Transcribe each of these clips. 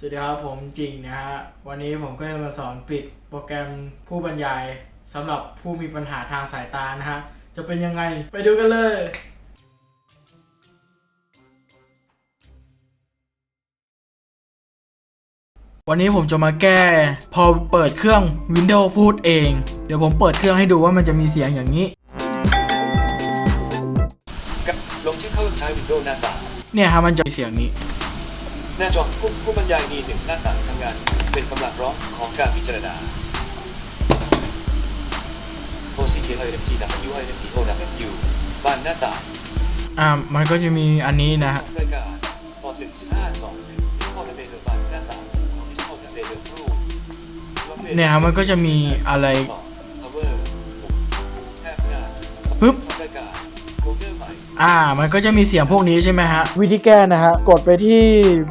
สวัสดีครับผมจริงนะฮะวันนี้ผมก็จะมาสอนปิดโปรแกรมผู้บรรยายสำหรับผู้มีปัญหาทางสายตานะฮะจะเป็นยังไงไปดูกันเลย วันนี้ผมจะมาแก้ พอเปิดเครื่อง Windows พูดเอง เดี๋ยวผมเปิดเครื่องให้ดูว่ามันจะมีเสียงอย่างนี้กับลงชื่อเข้าใช้วินโดว์หน้าต่างเนี่ยฮะมันจะมีเสียงนี้ หน้าจอผู้ผู้บรรยายมีหนึ่งหน้าต่างทำงาน เป็นกำลังร้องของการพิจารณาโอซีเคไอเอ็มจีดับยูไอเอ็มพีโอดับยูบานหน้าต่างอ่ามันก็จะมีอันนี้นะฮะรายการพอถึงห้าสองหนึ่งข้อดำเนินบานหน้าต่างของดิสโก้ดำเนินรูปเนี่ยฮะมันก็จะมีอะไรพาวเวอร์แทบหน้าปึ๊บ อ่า มันก็จะมีเสียงพวกนี้ใช่ไหมฮะ วิธีแก้นะฮะ กดไปที่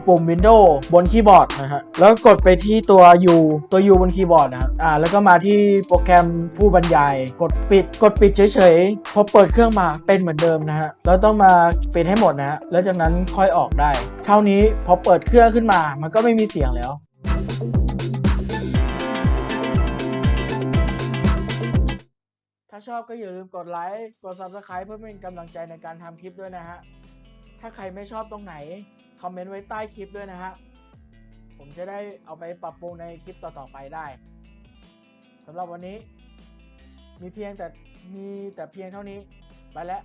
ปุ่ม Windows บนคีย์บอร์ดนะฮะ แล้วกดไปที่ตัว U ตัว U บนคีย์บอร์ดนะฮะ อ่า แล้วก็มาที่โปรแกรมผู้บรรยาย กดปิด กดปิดเฉยๆ พอเปิดเครื่องมาเป็นเหมือนเดิมนะฮะ แล้วต้องมาปิดให้หมดนะฮะ แล้วจากนั้นค่อยออกได้ เท่านี้พอเปิดเครื่องขึ้นมา มันก็ไม่มีเสียงแล้วาชอบก็อย่าลืมกดไลค์ กด Subscribe เพื่อเป็นกำลังใจในการทำคลิปด้วยนะฮะ ถ้าใครไม่ชอบตรงไหน คอมเมนต์ไว้ใต้คลิปด้วยนะฮะ ผมจะได้เอาไปปรับปรุงในคลิปต่อๆไปได้สำหรับวันนี้ มีเพียงแต่มีแต่เพียงเท่านี้ ไปแล้ว